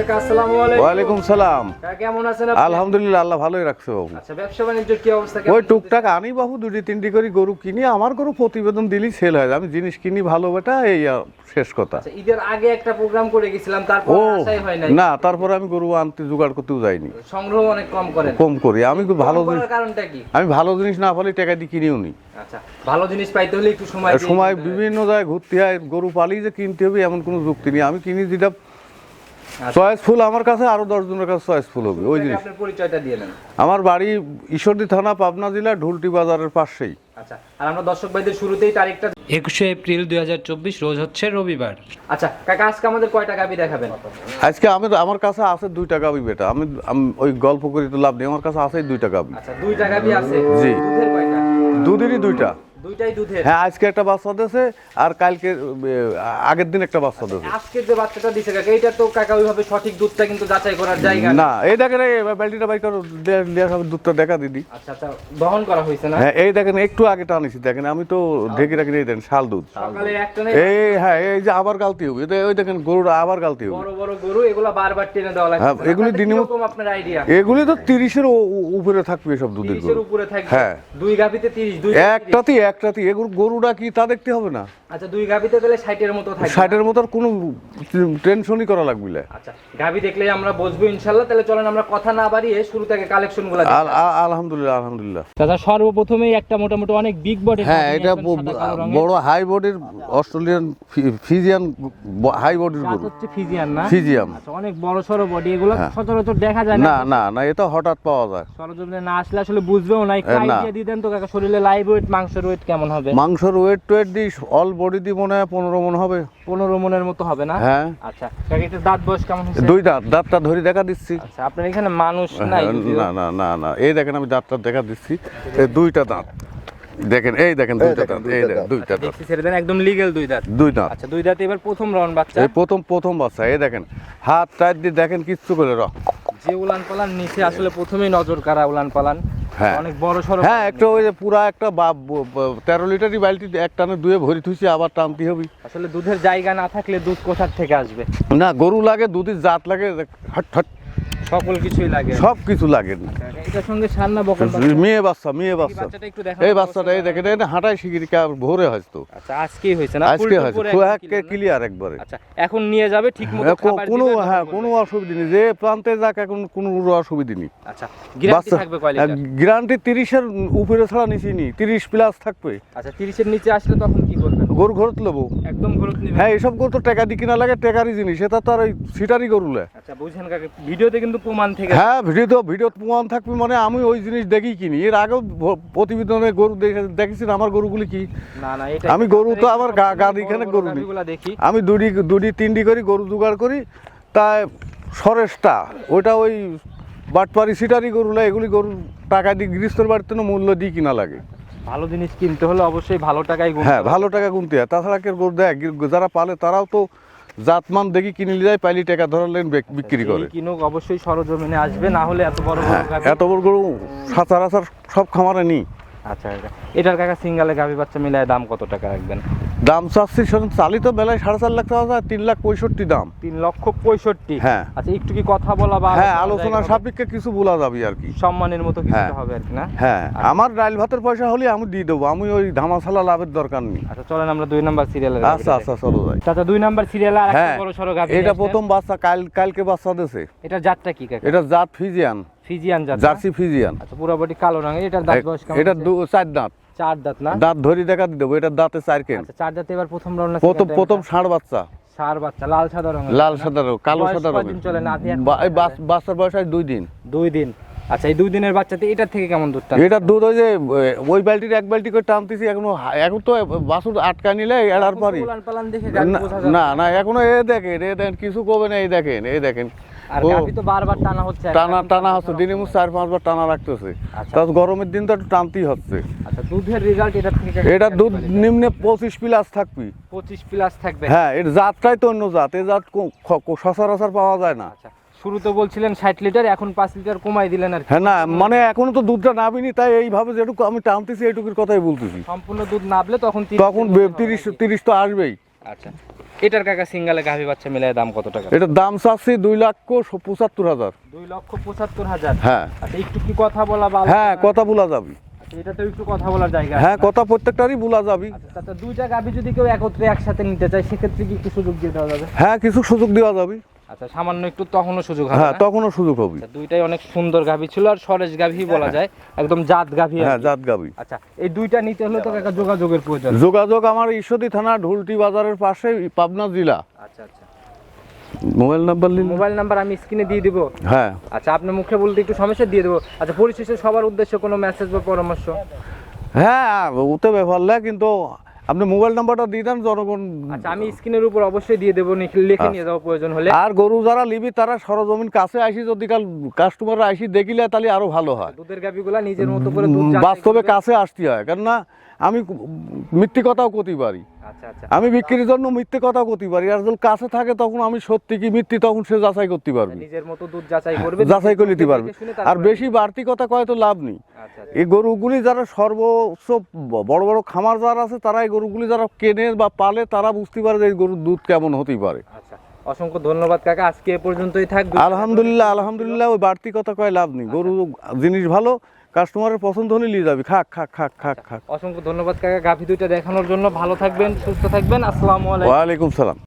কাকা আসসালামু আলাইকুম। ওয়ালাইকুম সালাম। কাকা কেমন আছেন আপনি? আলহামদুলিল্লাহ আল্লাহ ভালোই রাখছে বাবু। আচ্ছা ব্যবসা বাণিজ্যের কি অবস্থা? ওই টুকটাক আনি বাবু দুটি তিনটি করে গরু কিনি আমার গরু প্রতিবেদন দিলেই সেল হয়। আমি জিনিস কিনি ভালো বেটা এই শেষ কথা। আচ্ছা ঈদের আগে একটা প্রোগ্রাম করে গেছিলাম তারপর ও হয় নাই। না তারপরে আমি গরু আনতে জোগাড় করতেও যাইনি। সংগ্রহ অনেক কম করেন। কম করি। আমি ভালো জিনিস কারণটা কি? আমি ভালো জিনিস না পালি টাকা দিয়ে কিনেও নি। আচ্ছা ভালো জিনিস পাইতে হলে একটু সময় সময় বিভিন্ন জায়গায় ঘুরতে হয় গরু পালি যে কিনতে হবে এমন কোনো যুক্তি নেই। আমি কিনি যেটা আচ্ছা। চয়েসফুল আমার কাছে আরও দশ জনের কাছে চয়েস ফুল হবে ওই জিনিস। পরিচয়টা দিয়ে নেন। আমার বাড়ি ঈশ্বরদী থানা পাবনা জেলা ঢুলটি বাজারের পাশেই। আচ্ছা আর আমরা দর্শক ভাইদের শুরুতেই তারিখটা একুশে এপ্রিল দু হাজার চব্বিশ রোজ হচ্ছে রবিবার। আচ্ছা কাকা আজকে আমাদের কয়টা গাবি দেখাবেন? আজকে আমি আমার কাছে আছে দুই টাকা বেটা। আমি ওই গল্প করি তো লাভ নেই আমার কাছে আছে দুই টাকা আচ্ছা দুইটা গাবি আছে। জি। দুধের কয়টা? দুদিনই দুইটা। দুইটাই দুধের। হ্যাঁ আজকে একটা বাচ্চা দিয়েছে আর কালকে আগের দিন একটা বাচ্চা দিয়েছে। আজকে যে বাচ্চাটা দিছে কাকা এটা তো কাকা ওইভাবে সঠিক দুধটা কিন্তু যাচাই করার জায়গা না এই দেখেন এই করো হবে দুধটা দেখা দিদি আচ্ছা আচ্ছা দহন করা হয়েছে না? হ্যাঁ এই দেখেন একটু আগে টানিছি দেখেন আমি তো ঢেকে রাখি এই দেখেন শাল দুধ। সকালে একটা এই হ্যাঁ এই যে আবার গালতি হবে ওই দেখেন গরুটা আবার গালতি হবে। বড় বড় গরু এগুলা বারবার টেনে দেওয়া লাগে হ্যাঁ, এগুলি দিনে- আপনার আইডিয়া এগুলি তো তিরিশের উপরে থাকবে সব দুধের গরু। উপরে থাকবে। হ্যাঁ। দুই গাভিতে তিরিশ দুই একটাতে একটাতে এগুলো গরুটা কি তা দেখতে হবে না? আচ্ছা দুই গাভিতে তাহলে ষাটের মতো থাকবে। ষাটের মতো আর কোনো টেনশনই করা লাগবে না। আচ্ছা গাভি দেখলে আমরা বসবো ইনশাল্লাহ তাহলে চলেন আমরা কথা না বাড়িয়ে শুরু থেকে কালেকশনগুলা আল- আ- আলহামদুলিল্লাহ আলহামদুলিল্লাহ। দাদা সর্বপ্রথমেই একটা মোটামুটি অনেক বিগ বডি হ্যাঁ এটা বড় হাই বডির অস্ট্রেলিয়ান ফিজিয়ান হাই বডির গরু। হচ্ছে ফিজিয়ান না? ফিজিয়াম। আচ্ছা অনেক বড় সড়ো বডি এগুলো হ্যাঁ। সচরাচর দেখা যায় না? না না এটা হঠাৎ পাওয়া যায়। সরজমিনে না আসলে আসলে বুঝবেও না একটু। আইডিয়া দিতেন তো কাকা শরীরে লাইভ ওয়েট মাংসের ওয়েট কেমন হবে? মাংসর ওয়েট টোয়েট দি অল বডি দি মনে হয় পনেরো মন হবে। পনেরো মনের মতো হবে না? হ্যাঁ। আচ্ছা কাকা এটা দাঁত বয়স কেমন হয়েছে? দুই দাঁত দাঁতটা ধরে দেখা দিচ্ছি। আচ্ছা আপনার এখানে মানুষ নাই না না না না এই দেখেন আমি দাঁতটা দেখা দিচ্ছি এই দুইটা দাঁত। দেখেন এই দেখেন দুইটা দাঁত এই দেখেন দুইটা দাঁত। দেখছি ছেড়ে দেন একদম লিগেল দুই দাঁত। দুই দাঁত। আচ্ছা দুই দাঁত এবার প্রথম রাউন্ড বাচ্চা। এই প্রথম প্রথম বাচ্চা এই দেখেন হাত টাইট দিয়ে দেখেন কিচ্ছু করে র যে উলান পালান নিচে আসলে প্রথমেই নজর কারা উলান পালান। হ্যাঁ। অনেক বড় সড়ো হ্যাঁ একটা ওই যে পুরা একটা বা- তেরো লিটারই বালতি এক টানে দুয়ে ভরি থুইছি আবার টানতে হবে আসলে দুধের জায়গা না থাকলে দুধ কোথার থেকে আসবে না গরু লাগে দুধের জাত লাগে হট হট সকল কিছুই লাগে। সব কিছু লাগে এটার সঙ্গে সান্না বকন মেয়ে বাচ্চা মেয়ে বাচ্চা। এই বাচ্চাটা এই দেখেন এটা হাঁটাই শিখির ভোরে হয়তো। আচ্ছা আজকেই হয়েছে না? আজকে হয়েছে? ক্লিয়ার একবারে আচ্ছা এখন নিয়ে যাবে ঠিক মতো হ্যাঁ, খাবার কোনো হ্যাঁ কোনো অসুবিধা নেই যে প্রান্তে যাক এখন কোনো অসুবিধা নেই। আচ্ছা গ্যারান্টি থাকবে তিরিশের উপরে ছাড়া নিচি নি তিরিশ প্লাস থাকবে। আচ্ছা 30 এর নিচে আসলে তখন কি করবেন? গরু ঘরত নেব। একদম নেবে হ্যাঁ এসব গরু তো টাকা দিয়ে কিনা লাগে টাকারই জিনিস এটা তো আর ওই সিটারই গরুলে আচ্ছা বুঝছেন কাকে ভিডিওতে কিন্তু প্রমাণ থেকে হ্যাঁ ভিডিও তো ভিডিও প্রমাণ থাকবে মানে আমি ওই জিনিস দেখি কিনি। এর আগেও প্রতিবেদনে গরু দেখে দেখেছি আমার গরুগুলি কি? না না এটা আমি গরু তো আমার গা- গাড়ি এখানে গরু। দেখি। আমি দুটি দুটি তিনটি করে গরু জোগাড় করি। তাই সরেসটা ওইটা ওই বাটপারি সিটারি গরুলা এগুলি গরু টাকা দিয়ে গৃহস্থর বাড়িতে মূল্য দিয়ে কিনা লাগে। ভালো জিনিস কিনতে হলে অবশ্যই ভালো টাকায় হ্যাঁ। ভালো টাকা গুনতে হয়। তাছাড়া কে গরু দেয় যারা পালে তারাও তো জাতমান দেখি কিনে নিয়ে যায় পাইলি টাকা ধরার লেন বিক্রি করে। কিনো কিনুক অবশ্যই সরজমিনে আসবে না হলে এত বড় বড় হ্যাঁ এত বড় গরু সচরাচর সব খামারে নি আচ্ছা কাকা। এটার কাকা সিঙ্গালে গাভি বাচ্চা মিলায় দাম কত টাকা রাখবেন? দাম চাচ্ছি চালিত বেলায় সাড়ে চার লাখ টাকা তিন লাখ পঁয়ষট্টি দাম। তিন লক্ষ পঁয়ষট্টি? হ্যাঁ। আচ্ছা একটু কি কথা বলা বা হ্যাঁ হবে? সাপেক্ষে কিছু বলা যাবে আর কি। সম্মানের মতো কিছু হ্যাঁ। হবে আর কি না? হ্যাঁ আমার ডাইল ভাতের পয়সা হলে আমি দিয়ে দেবো আমি ওই ধামাশালা লাভের দরকার নেই। আচ্ছা চলেন আমরা দুই নাম্বার সিরিয়ালে আচ্ছা আচ্ছা চলো যাই। চাচা দুই নাম্বার সিরিয়ালে আর হ্যাঁ বড় সড়ো গাভী এটা প্রথম বাচ্চা কাল কালকে বাচ্চা দিয়েছে এটা জাতটা কি কাকা? এটা জাত ফিজিয়ান। ফিজিয়ান জাত জার্সি ফিজিয়ান। আচ্ছা পুরো বডি কালো রঙের এটার দাঁত বয়স কেমন এটা চার দাঁত। চার দাঁত না? দাঁত ধরি দেখা দিয়ে দেবো এটা দাঁতে চার কেন? আচ্ছা চার দাঁতে এবার প্রথম রাউন্ড প্রথম প্রথম ষাঁড় বাচ্চা। সার বাচ্চা লাল সাদা রঙের লাল সাদা রঙ, কালো সাদা চলে না? এই বাচ্চার বয়স দুই দিন। দুই দিন। আচ্ছা এই দুই দিনের বাচ্চাতে এটার থেকে কেমন দুধ টানে? এটা দুধ ওই যে ওই বালতির এক বালতি করে টানতেছি এখনও এখন তো বাসুর আটকা নিলে এড়ার এখন তো পারি উলান পালান দেখে গাভী না- না না এখনও এ দেখেন এ দেখেন কিছু কবে না এই দেখেন এই দেখেন। আর ও, তো বারবার টানা হচ্ছে টানা এখন টানা হচ্ছে দিনে মুখ চার পাঁচবার টানা রাখতেছে। আচ্ছা। গরমের দিন তো একটু টানতেই হচ্ছে। আচ্ছা দুধের রেজাল্ট এটার থেকে এটা দুধ নিম্নে পঁচিশ প্লাস থাকবি। পঁচিশ প্লাস থাকবে। হ্যাঁ এর জাতটাই তো অন্য জাত এই জাত কো- খ- ক- সচরাচর পাওয়া যায় না। আচ্ছা শুরুতে বলছিলেন ষাট লিটার এখন পাঁচ লিটার কমাই দিলেন আর হ্যাঁ না মানে এখনও তো দুধটা নাবিনি তাই এইভাবে যেটুকু আমি টানতেছি এইটুকুর কথাই বলতেছি। সম্পূর্ণ দুধ নাবলে তখন তখন তিরিশ তিরিশ তো আসবেই। আচ্ছা। এটার কাকা সিঙ্গালে গাভী বাচ্চা মিলায় দাম কত টাকা? এটার দাম চাচ্ছি দুই লক্ষ পঁচাত্তর হাজার। দুই লক্ষ পঁচাত্তর হাজার? হ্যাঁ। আচ্ছা একটু কি কথা বলা বা হ্যাঁ কথা বলা যাবে। আচ্ছা, একটু কথা বলার জায়গা হ্যাঁ কথা প্রত্যেকটারই বলা যাবে। আচ্ছা দুইটা গাভী যদি কেউ একত্রে একসাথে নিতে চায় সেক্ষেত্রে কি একটু সুযোগ দিয়ে দেওয়া যাবে? হ্যাঁ কিছু সুযোগ দেওয়া যাবে। আচ্ছা সামান্য একটু তখনও সুযোগ হবে হ্যাঁ তখনও সুযোগ হবে। আচ্ছা, দুইটাই অনেক সুন্দর গাভী ছিল আর সরেশ গাভী বলা যায় একদম জাত গাভী হ্যাঁ। জাত গাবি আচ্ছা এই দুইটা নিতে হলে তো কাকা যোগাযোগের প্রয়োজন। যোগাযোগ আমার ঈশ্বরদী থানা ঢুলটি বাজারের পাশে পাবনা জেলা। আচ্ছা আচ্ছা। মোবাইল নাম্বার নিন মোবাইল নাম্বার আমি স্ক্রিনে দিয়ে দিব। হ্যাঁ। আচ্ছা আপনি মুখে বলতে একটু সমস্যা দিয়ে দেবো। আচ্ছা পরিশেষে সবার উদ্দেশ্যে কোনো মেসেজ বা পরামর্শ? হ্যাঁ ওতে ব্যাপার না কিন্তু আপনি মোবাইল নাম্বারটা দিয়ে দেন জনগণ আচ্ছা আমি স্ক্রিনের উপর অবশ্যই দিয়ে দেবো লিখে- লিখে নিয়ে যাওয়া প্রয়োজন হলে। আর গরু যারা লিবি তারা সরজমিন কাছে আসি যদি কাল কাস্টমাররা আসি দেখিলে তাহলে আরও ভালো হয়। দুধের গাভিগুলা নিজের মতো করে বাস্তবে কাছে আসতে হয় কেননা আমি মিথ্যে কথাও করতে পারি। আচ্ছা আচ্ছা। আমি বিক্রির জন্য মিথ্যে কথাও করতে পারি। আর যখন কাছে থাকে তখন আমি সত্যি কি মিথ্যে তখন সে যাচাই করতে পারবে। নিজের মতো দুধ যাচাই করবে যাচাই করে নিতে পারবে। আর বেশি বাড়তি কথা কয় তো লাভ নেই। আচ্ছা এই গরুগুলি যারা সর্বোচ্চ বড় বড় খামার যারা আছে তারা এই গরুগুলি যারা কেনে বা পালে তারা বুঝতে পারে যে এই গরুর দুধ কেমন হতেই পারে। আচ্ছা অসংখ্য ধন্যবাদ কাকা আজকে এ পর্যন্তই থাক আলহামদুলিল্লাহ আলহামদুলিল্লাহ ওই বাড়তি কথা কয় লাভ নেই। গরু জিনিস ভালো কাস্টমারের পছন্দ হলে নিয়ে যাবি। খাক খাক খাক খাক খাক। অসংখ্য ধন্যবাদ কাকা গাভী দুইটা দেখানোর জন্য ভালো থাকবেন সুস্থ থাকবেন আসসালামু আলাইকুম। ওয়ালাইকুম সালাম।